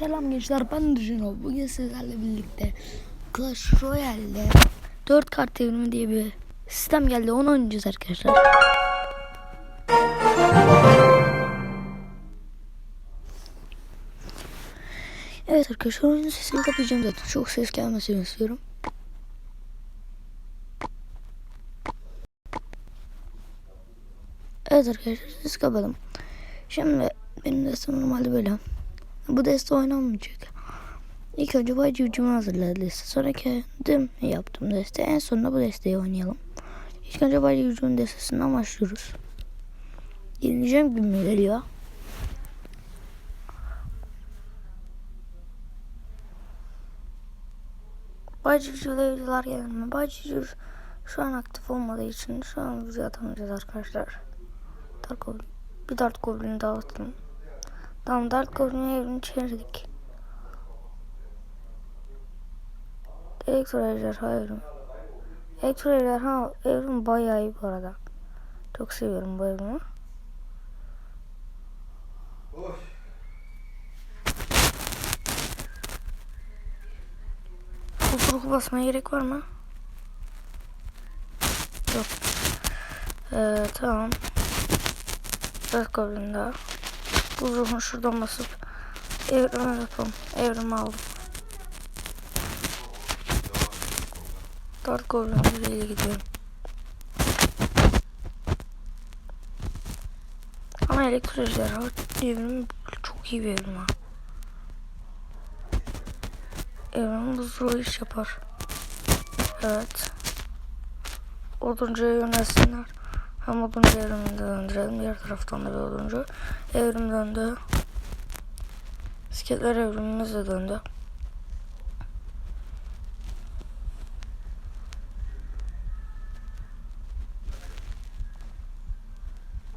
Selam gençler ben Düşüno. Bugün sizlerle birlikte Clash Royale'de 4 kart evrimi diye bir sistem geldi. Onu oynayacağız arkadaşlar. Evet arkadaşlar oyunun sesini kapayacağım zaten. Çok ses gelmesini istiyorum. Evet arkadaşlar ses kapadım. Şimdi benim destem normalde böyle. Bu deste oynanmayacak. İlk önce bu civcivimi hazırladı deste. Sonra kendim yaptım deste. En sonunda bu desteği oynayalım. İlk önce bu civcivimin destesinden başlıyoruz. Yenileceğim gibi mi geliyor? Civcivle videolar gelmiyor. Civciv şu an aktif olmadığı için şu an video atamayacağız arkadaşlar. Dark Goblin. Bir Dark Goblin'i daha atalım. Tamam Dark Goblin'i evrini çevirdik. Elektro Ejderha evrimi. Elektro Ejderha evrim bayağı iyi bu arada. Çok seviyorum bu evrimi. Kuturuku basmaya gerek var mı? Yok. Ee, tamam. Dark Goblin. Bu ruhunu şuradan basıp evrim yapalım. Evrim aldım. Dark Goblin buraya gidiyorum. Ama elektro ejderha evrim çok iyi bir evrim ha. Evrim hızlı iş yapar. Evet. Oduncuya yönelsinler. Hem oduncu evrimini de döndürelim. Diğer taraftan da bir oduncu. Evrim döndü. Bisikletler evrimimiz de döndü.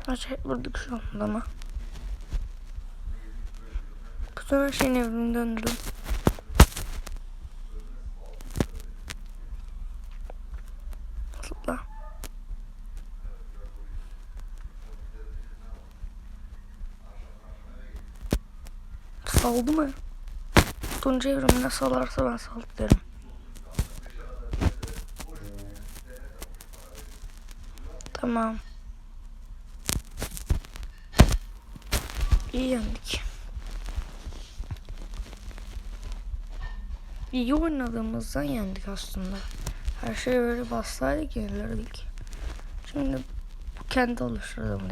Acayip vurduk şu anda ama. Bütün her şeyin evrini döndürdüm. Saldı mı? Tunca evrimine salarsa ben saldı derim. Tamam. İyi yendik. İyi oynadığımızdan yendik aslında. Her şey böyle bassaydık yenilirdik. Şimdi bu kendi oluşturduğum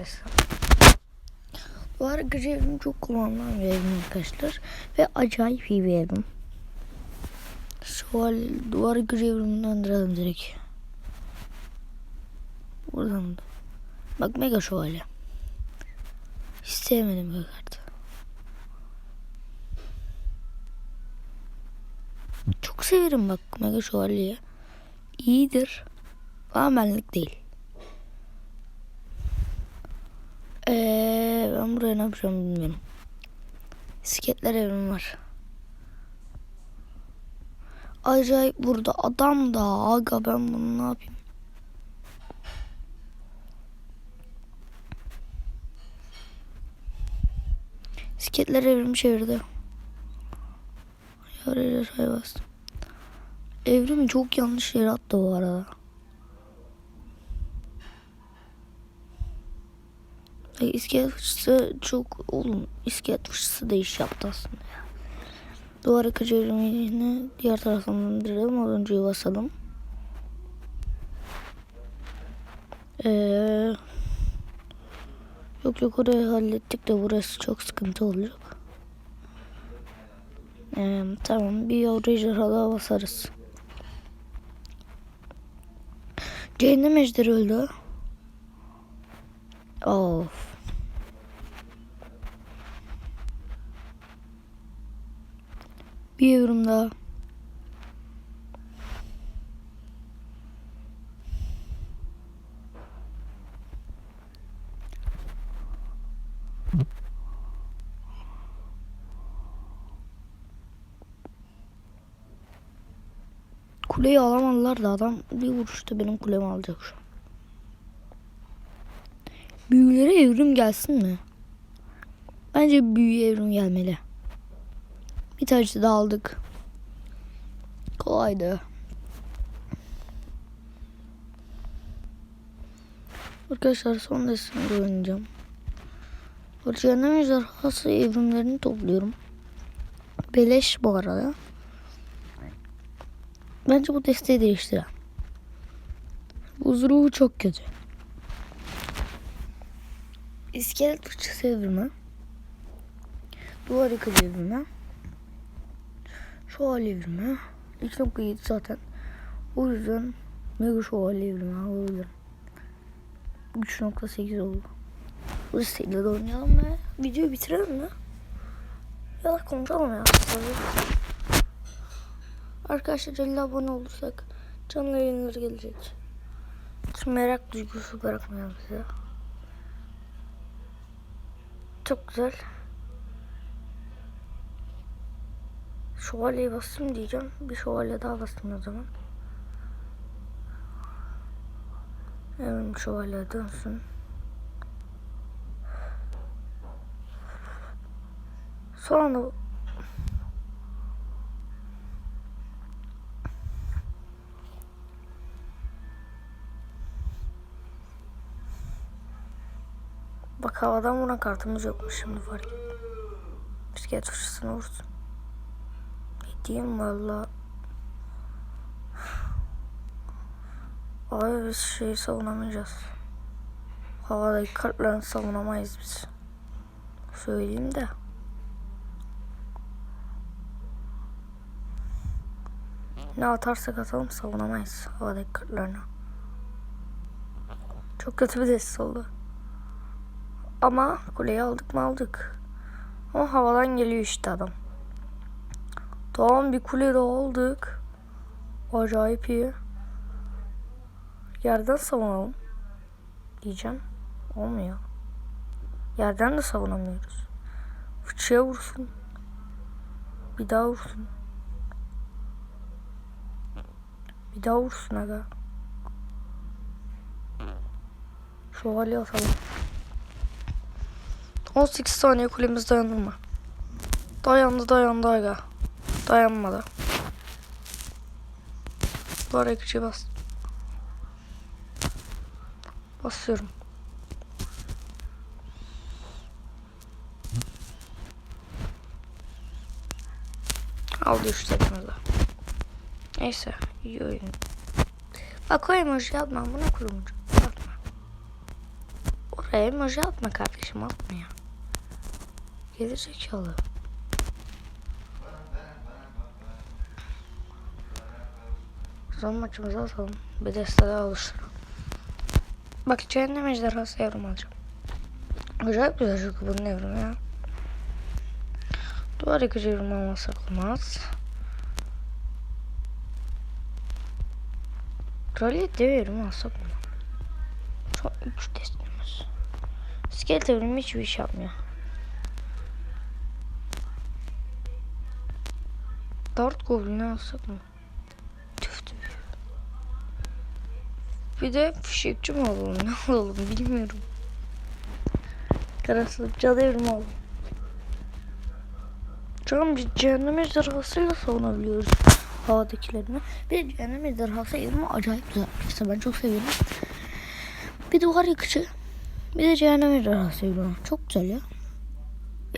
desem. Duvar gıcı evim çok kullanılan bir evim arkadaşlar. Ve acayip iyi bir evim. Şöval duvar gıcı evrimini döndürelim direkt. Buradan da. Bak mega şövalye. Hiç sevmedim bu kartı. Çok severim bak Mega Şövalye'yi. İyidir. Ama benlik değil. Ee, ben buraya ne yapacağım bilmiyorum. Bisikletler evim var. Acayip burada adam da aga ben bunu ne yapayım? Bisikletler evrim çevirdi. Yarı şey bastım. Evrimi çok yanlış yere attı bu arada. Ay, iskelet fıçısı çok oğlum iskelet fıçısı da iş yaptı aslında ya. Duvar akıcı evrimini diğer taraftan döndürelim. Oduncuyu basalım. Eee Yok yok orayı hallettik de burası çok sıkıntı olacak. Ee, tamam bir ejderha daha basarız. Cehennem ejderi öldü. Of. Bir yorum daha. Kuleyi alamadılar da adam bir vuruşta benim kulemi alacak şu an. Büyülere evrim gelsin mi? Bence büyü evrim gelmeli. Bir taşı da aldık. Kolaydı. Arkadaşlar son destini oynayacağım. Cehennem ejderhası evrimlerini topluyorum. Beleş bu arada. Bence bu desteği değiştiren. Buz ruhu çok kötü. İskelet fıçısı evrimi. Duvar yıkıcı evrimi. Şövalye evrimi. 2.7 zaten. O yüzden mega şövalye evrimi alabilirim. 3.8 oldu. Bu listeyle de oynayalım ve videoyu bitirelim mi? Ya da konuşalım ya. Arkadaşlar 50 abone olursak canlı yayınları gelecek. Hiç merak duygusu bırakmayalım size. Çok güzel. Şövalyeyi bastım diyeceğim. Bir şövalye daha bastım o zaman. Evrim şövalye dönsün. Sonra Bak havadan vuran kartımız yokmuş şimdi fark ettim. Bisiklet fırsatını vursun. Diyeyim valla. Abi biz şeyi savunamayacağız. Havadaki kartlarını savunamayız biz. Söyleyeyim de. Ne atarsak atalım savunamayız havadaki kartlarını. Çok kötü bir deste oldu. Ama kuleyi aldık mı aldık. Ama havadan geliyor işte adam. Tamam bir kule de aldık. Acayip iyi. Yerden savunalım. Diyeceğim. Olmuyor. Yerden de savunamıyoruz. Fıçıya vursun. Bir daha vursun. Bir daha vursun aga. Şövalye atalım. 18 saniye kulemiz dayanır mı? Dayandı dayandı aga. Dayanmadı. Var ekşi bas. Basıyorum. Aldı üç tekmede. Neyse iyi oyun. Bak o emoji atma buna kurumucu. Atma. Oraya emoji atma kardeşim atma ya. Geri zekalı. Son maçımızı atalım. Bir deste daha. Bak cehennem ejderhası evrim alacağım. Acayip güzel çünkü bunun evrimi ya. Duvar yıkıcı evrim almasak olmaz. Kraliyet dev evrimi alsak mı? Son 3 destemiz. Skelet evrimi hiçbir iş yapmıyor. Dart Goblin'i alsak mı? Bir de fişekçi mi alalım ne alalım bilmiyorum. Kararsızlık cadı evrimi alalım. Canım biz cehennem ejderhasıyla savunabiliyoruz havadakilerini. Bir de cehennem ejderhası evrimi acayip güzel. İşte ben çok seviyorum. Bir duvar yıkıcı. Bir de cehennem ejderhası evrimi. Çok güzel ya.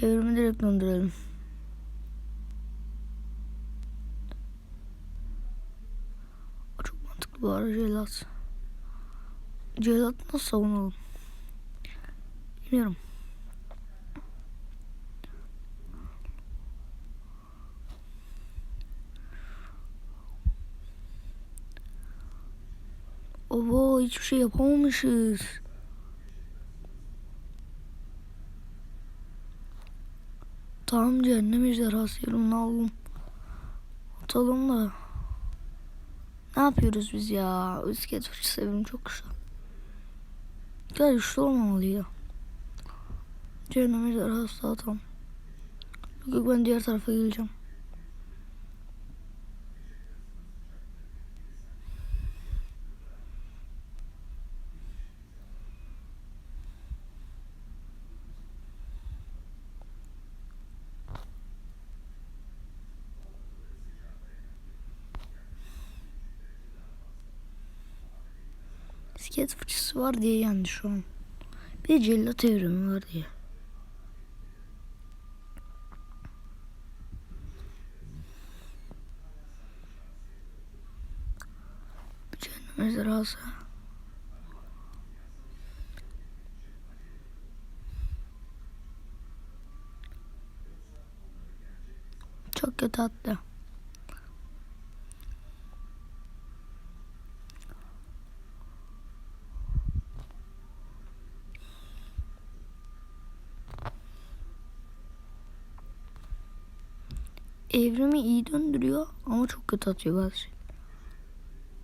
Evrimi direkt döndürelim. Çok mantıklı bu arada Celat. Celat nasıl savunalım? Bilmiyorum. Oho hiçbir şey yapamamışız. Tamam cehennem ejderhası yorumunu alalım. Atalım da. Ne yapıyoruz biz ya? Iskelet fıçısı evim çok güçlü. Gel güçlü olmamalı ya. Cehennem ejderhası atalım. Yok ben diğer tarafa geleceğim. Bisiklet fıçısı var diye yendi şu an. Bir cellat evrimi var diye. Cehennem ejderhası. Çok kötü attı. Evrimi iyi döndürüyor ama çok kötü atıyor bazı şey.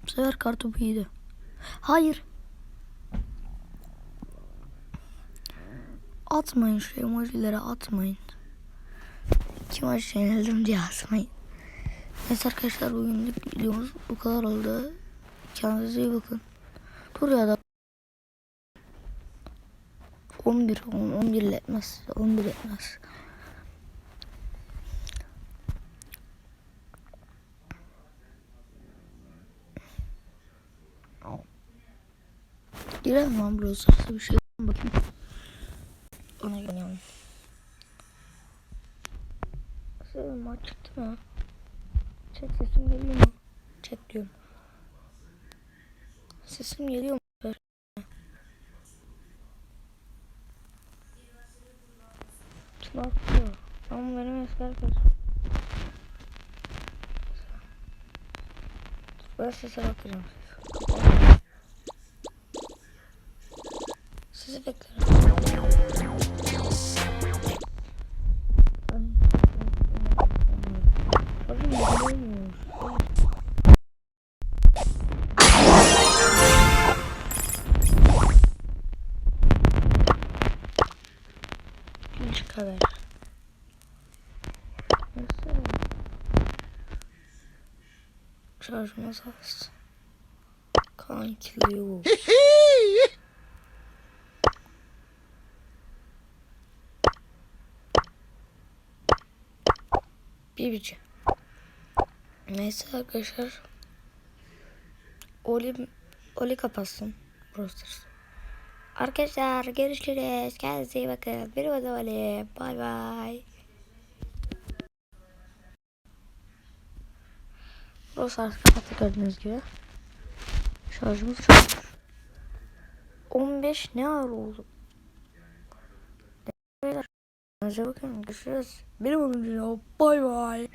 Bu sefer kartopu iyiydi. Hayır. Atmayın şu emojilere atmayın. Kim yenildim diye asmayın. Neyse arkadaşlar bugünlük videomuz bu kadar oldu. Kendinize iyi bakın. Dur ya da 11 10, 11 ile etmez. 11 etmez. Girelim lan burası bir şey bakayım. Ona göre. Senin maç çıktı mı? Çek sesim geliyor mu? Çek diyorum. Sesim geliyor mu? Kim atıyor? Ama benim eski arkadaşım. Ben sese bakacağım. Sizi beklerim. Nasıl? Şarjımız az. Kankiliyor. Bir bici. Neyse arkadaşlar. Oli, Oli kapatsın. Brosters. Arkadaşlar görüşürüz. Kendinize iyi bakın. Bir o Oli. Bay bay. Brosters kapattı gördüğünüz gibi. Şarjımız çok. 15 ne ağır oldu? Kendinize bakın. Görüşürüz. Benim olunca bay bay.